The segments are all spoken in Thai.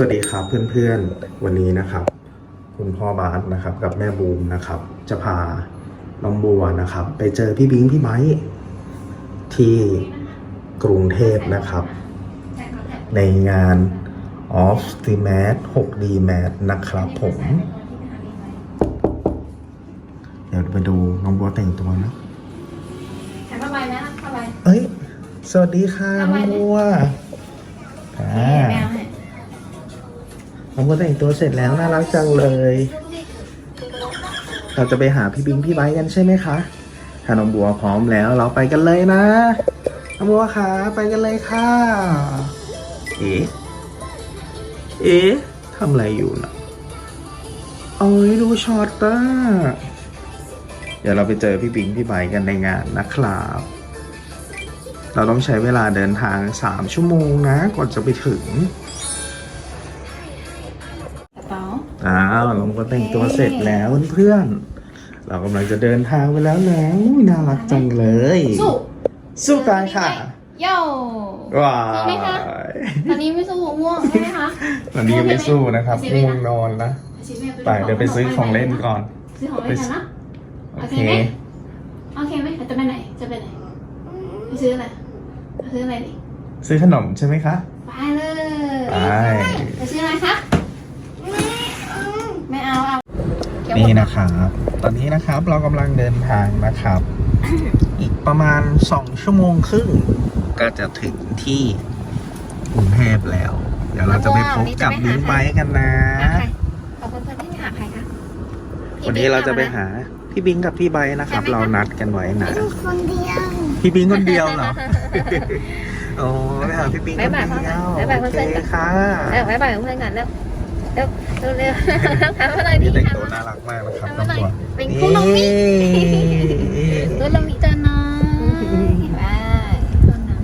วัสดีครับเพื่อนๆวันนี้นะครับ คุณพ่อบาสนะครับกับแม่บูมนะครับ จะพาน้องบัวนะครับ ไปเจอพี่บิงพี่ไบค์ที่กรุงเทพนะครับ ในงาน Off the Mat 6D Mat นะครับผม เดี๋ยวไปดูน้องบัวแต่งตัวนะแถมผ้าใบไหมล่ะผ้าใบเอ้ย สวัสดีค่ะน้องบัวอ่า แมวให้น้องบัวแต่งตัวเสร็จแล้วน่ารักจังเลย เราจะไปหาพี่บิงพี่ไบค์กันใช่ไหมคะถ้าน้องบัวพร้อมแล้วเราไปกันเลยนะน้องบัวคะไปกันเลยค่ะ เอ๊ะ เอ๊ะทำอะไรอยู่นะเอ้ยดูช็อตอะเดี๋ยวเราไปเจอพี่บิงพี่ไบกันในงานนะครับ เราต้องใช้เวลาเดินทาง 3 ชั่วโมงนะก่อนจะไปถึง อ้าวเราก็แต่งตัวเสร็จแล้วเพื่อนๆเรากำลังจะเดินทางไปแล้วนะอุ๊ยน่ารักจังเลย สู้สู้กันค่ะโย่ ว้าสู้ไหมคะ ยตอนนี้ไม่สู้ม่วงใช่ไหมคะ วันนี้ยังไม่สู้นะครับง่วงนอนนะไปเดี๋ยวไปซื้อของเล่นก่อน ซื้อของเล่นกันนะ โอโอเค เคไหมโอเคไหมจะไปไหน จะไปไหนไปซื้ออะไรไปซื้ออะไรดิ ซื้อขนมใช่ไหมคะ ไปเลย ไป ไปซื้ออะไรคะไม่ เอาเอาเดี๋ยวนี่นะครับ ตอนนี้นะครับเรากำลังเดินทางนะครับ อีกประมาณ2ชั่วโมงครึ่งก็จะถึงที่กรุงเทพแล้ว เดี๋ยวเราจะไปพบกับบิ๊กไบค์กันนะหาใครขอบคุณเพื่อนที่หาใครคะพี่วันนี้เราจะไปหาพี่บิงกับพี่ไบค์นะครับ เรานัดกันไว้นะคนเดียวพี่บิงคนเดียวเหรอโอ้ไปหาพี่บิงคนบ๊ายบายเดียวบ๊ายบายเพื่โออนๆเคก่อนค่ะเร็วไปบ่ายเพื่อนกันเร็ว เร็วเร็วเร็วทำอะไรนี่ดีแต่งทำตัวอะไรน่ารักมากนะครับทำน้องอะไรตัวเป็นคู่น้องมิตัวเรามีตัวน้อยบายตัวน้อย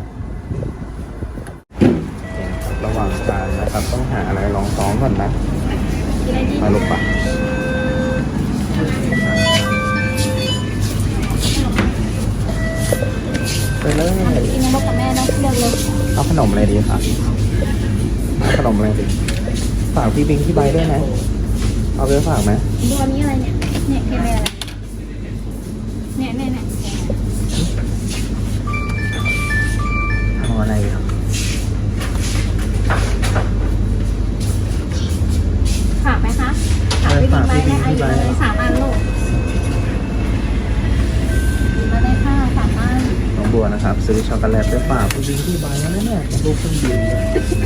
ระหว่างทางนะครับต้องหาอะไรรองท้องก่อนนะกินอะไรดีมาลูกปะไปเลย กินน้ำกับแม่เนาะเลือกเลยเอาขนมอะไรดีคะเอาขนมอะไรดี ฝากพี่บิงพี่ไบค์ด้วยนะเอาไปฝากไหมดูอันนี้อะไรเนี่ย เนี่ยกินอะไร เนี่ยเนี่ยเนี่ยเอาอะไรครับฝากไหมคะฝากพี่บิ๊กไบค์ได้อายุเลยสามอันลูกมาได้ค่ะสามอันน้องบัวนะครับ ซื้อช็อกโกแลตไปฝากพี่บิงพี่ไบค์แล้วนะเนี่ยลูกเครื่องบิน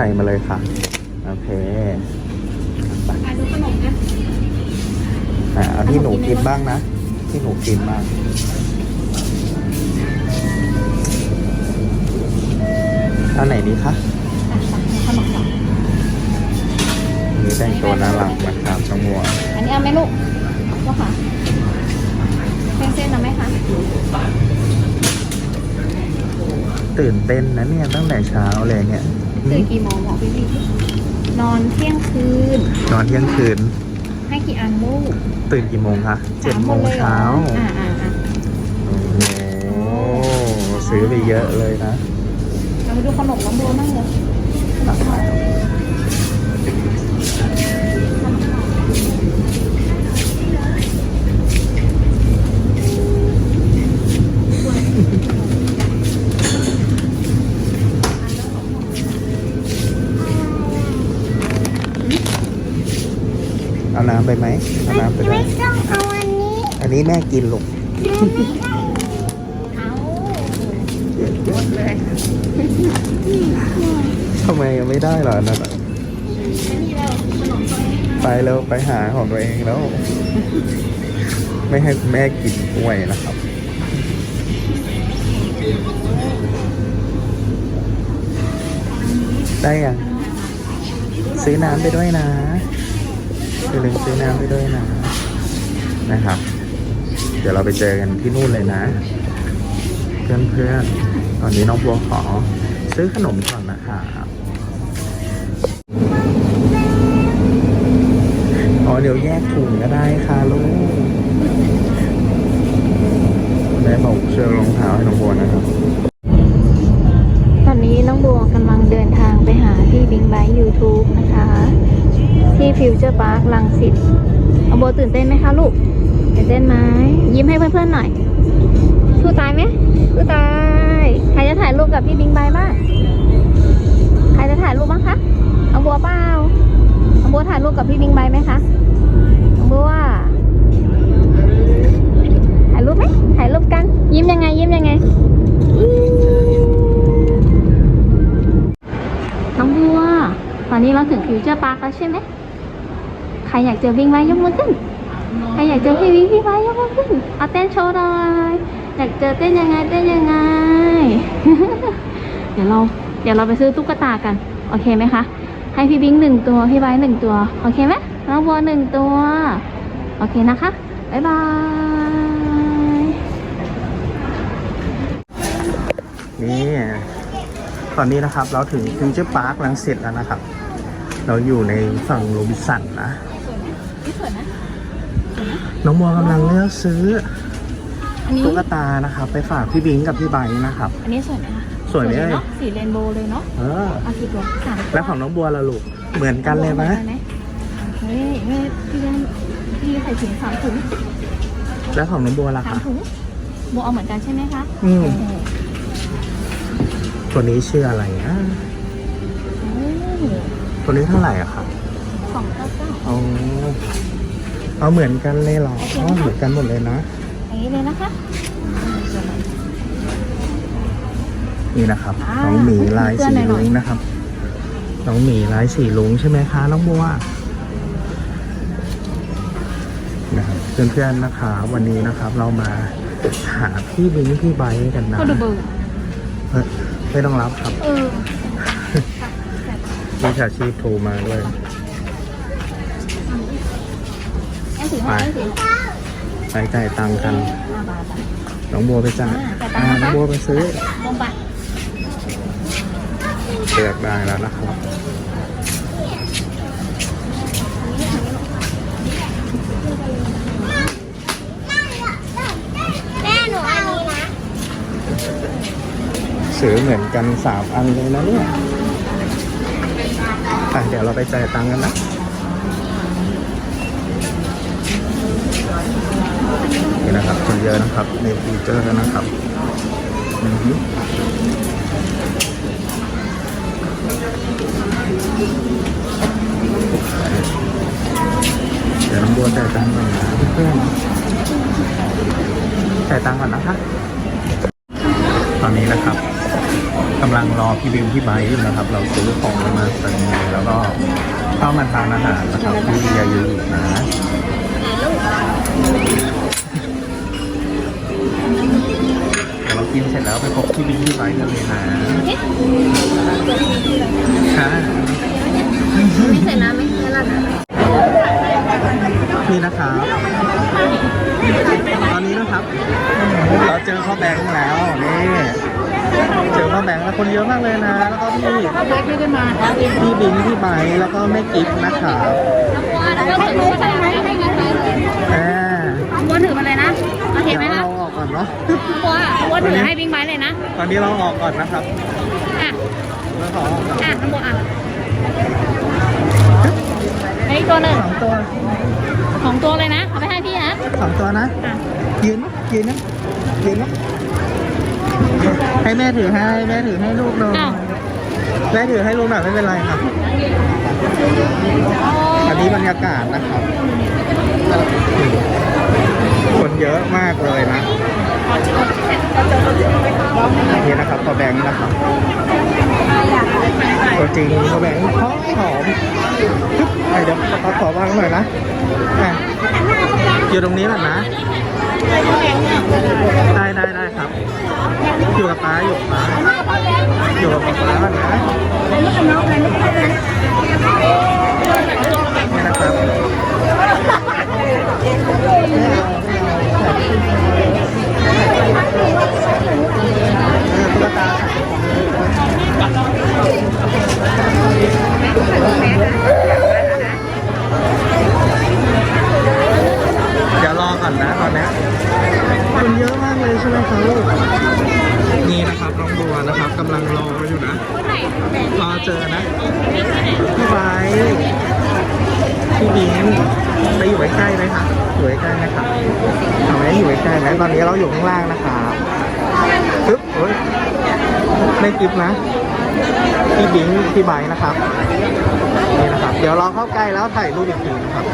ใส่มาเลยค่ะ โอเคอะดูขนมนะอะเอาที่หนูกินบ้างนะ ที่หนูกินบ้างเอาไหนดีคะอะสั่งขนมก่อนอันนี้แต่งตัวน่ารักนะครับช่างมัวอันนี้เอาไหมลูกลูกค่ะเส้นเส้นเอาไหมคะตื่นเต้นนะเนี่ยตั้งแต่เช้าเลยเนี่ยหึ ตื่นกี่โมงบอกพี่พี่นอนเที่ยงคืน นอนเที่ยงคืน ให้กี่อันลูกตื่นกี่โมงคะเจ็ดสาโมคนงลยหรอเช้าอ่าอ่าอ่าโอ้โหซื้อไปเยอะเลยนะ เราไปดูขนมน้องโบนั่งเลย เอาน้ำไปไหมเอาน้ำไปไหมไม่ต้องเอาอันนี้อันนี้แม่กินลูกเอาหมดเลยทำไมยังไม่ได้เหรออันนั่นอะนี่เราขนมตัวนี้ไปแล้วไปหาของตัวเองแล้ว ไม่ให้แม่กินกล้วยนะครับได้ยังซื้อน้ำไปด้วยนะ อย่าลืมซื้อน้ำไปด้วยนะนะครับ เดี๋ยวเราไปเจอกันที่นู่นเลยนะ เพื่อนๆ ตอนนี้น้องบัวขอซื้อขนมก่อนนะครับอ๋อเดี๋ยวแยกถุงก็ได้ค่ะลูกแม่บอกเชือกรองเท้าให้น้องบัวนะครับ ตอนนี้น้องบัวกำลังเดินทางไปหาพี่บิ๊กไบค์ยูทูบนะคะ ฟิวเจอร์พาร์คลังสิตน้องบัวตื่นเต้นไหมคะลูกตื่นเต้นไหมยิ้มให้เพื่อนๆหน่อยสู้ตายไหมสู้ตายใครจะถ่ายรูปกับพี่บิ๊กไบค์บ้างใครจะถ่ายรูปบ้างคะน้องบัวเปล่าน้องบัวถ่ายรูปกับพี่บิ๊กไบค์ไหมคะน้องบัวถ่ายรูปไหมถ่ายรูปกัน ยิ้มยังไง ยิ้มยังไงน้องบัวตอนนี้เราถึงฟิวเจอร์พาร์คแล้วใช่ไหม ใครอยากเจอวิ่งไว้ยกมือขึ้น ใครอยากเจอพี่วิ่งพี่ไว้ยกมือขึ้น เอาเต้นโชว์หน่อย อยากเจอเต้นยังไงเต้นยังไง เดี๋ยวเราเดี๋ยวเราไปซื้อตุ๊กตากัน โอเคไหมคะ ให้พี่บิงหนึ่งตัว พี่ไว้หนึ่งตัว โอเคไหมน้องบัวหนึ่งตัว โอเคนะคะ บ๊ายบายนี่ตอนนี้นะครับเราถึงฟิวเจอร์พาร์คลังสิตแล้วนะครับ เราอยู่ในฝั่งโรบินสันนะ สวยนะน้องบัวกำลังเลือกซื้ออันนี้ตุ๊กตานะครับไปฝากพี่บิงกับพี่ไบร์ทนะครับ อันนี้สวยไหมคะสวยไหมเอ่ย เนาะสีเรนโบว์เลยเนาะเออเอากี่ตัวสามตัวแล้วของน้องบัวละลูกเหมือนกันเลยไหมเฮ้ยแม่พี่ยังพี่ใส่ถุงสามถุงแล้วของน้องบัวล่ะสามคะ ถุงโบเอาเหมือนกันใช่ไหมคะอืมโอ้โหตัวนี้ชื่ออะไรนะโอ้โหตัวนี้เท่าไหร่อะครับสองเก้าเก้าเอา เอาเหมือนกันเลยเหรอโอเคอ๋อนะคะเหมือนกันหมดเลยนะอย่างนี้เลยนะคะนี่นะครับอ่าน้องหมีลายเพื่อสีนหน่ลุอยงๆ นะครับน้องหมีลายสีลุงใช่ไหมคะน้องบัวนะครับเพื่อนๆนะคะวันนี้นะครับเรามาหาพี่บิงพี่ไบค์กันนะก็ดูเบอร์เอ้ยไม่ต้องรับครับ เออ มีชาชีพโทรมาด้วย แอนถือให้แอนถือไปจ่ายตังค์กันห้าบาทอะน้องบัวไปจ่ายอ่าจ่ายตังค์นะคะอ่าน้องบัวไปซื้อลงไปเลือกได้แล้วนะครับแม่หนูอันนี้นะซื้อเหมือนกันสามอันเลยนะเนี่ยไปเดี๋ยวเราไปจ่ายตังค์กันนะ นี่นะครับคนเยอะนะครับในฟีเจอร์นะครับอือฮึเดี๋ยวน้องบัวจ่ายตังค์ก่อนนะเพื่อนๆจ่ายตังค์ก่อนนะคะ ตอนนี้นะครับกำลังรอพี่บิวพี่ไบค์อยู่นะครับ เราซื้อของมาเติมเงินแล้วก็เข้ามาทานอาหารนะครับที่ยายูนะ เดี๋ยวเรากินเสร็จแล้วไปพบพี่บิวพี่ไบค์กันเลยนะค่ะไม่ใส่น้ำไหมไม่ละนะนี่นะครับ ตอนนี้นะครับ เราเจอพ่อแบงค์แล้วนี่เจอพ่อแบงค์แล้วคนเยอะมากเลยนะ แล้วก็พี่พี่บิงพี่ไบแล้วก็แม่กิ๊บนะครับแล้วถือมาใส่ไหมให้กันไปเลย ออกก่อนเนาะบัวบัวถือให้บิ๊กไบค์เลยนะตอนนี้เราออกก่อนนะครับอะเราขอออกก่อนอะน้ำบัวอะไอ้อีกตัวหนึ่งสองตัวของตัวเลยนะเอาไปให้พี่นะสองตัวนะอะยืนนะยืนนะยืนนะให้แม่ถือให้แม่ถือให้ลูกหน่อยอ้าวแม่ถือให้ลูกหน่อยไม่เป็นไรครับอันนี้บรรยากาศนะครับคนเยอะมากเลยนะ นี่นะครับตัวแบงค์นะครับตัวจริงตัวแบงค์หอมหอมปึ๊บอะเดี๋ยวขอขอวางหน่อยนะอยู่ตรงนี้แหละนะได้ได้ได้ครับ อยู่กับป้าอยู่กับป้าอยู่กับป้าก่อนนะนี่นะครับ กำลังรออยู่นะ รอเจอนะ พี่ไบร์ทพี่บิงไปอยู่ใกล้ๆไหมคะอยู่ใกล้ๆไหมคะเอาไหมอยู่ใกล้ๆไหมตอนนี้เราอยู่ข้างล่างนะครับปึ๊บเฮ้ยไม่กิฟนะ พี่บิงพี่ไบร์ทนะครับนี่นะครับ เดี๋ยวเราเข้าใกล้แล้วถ่ายรูปอีกทีนะครับ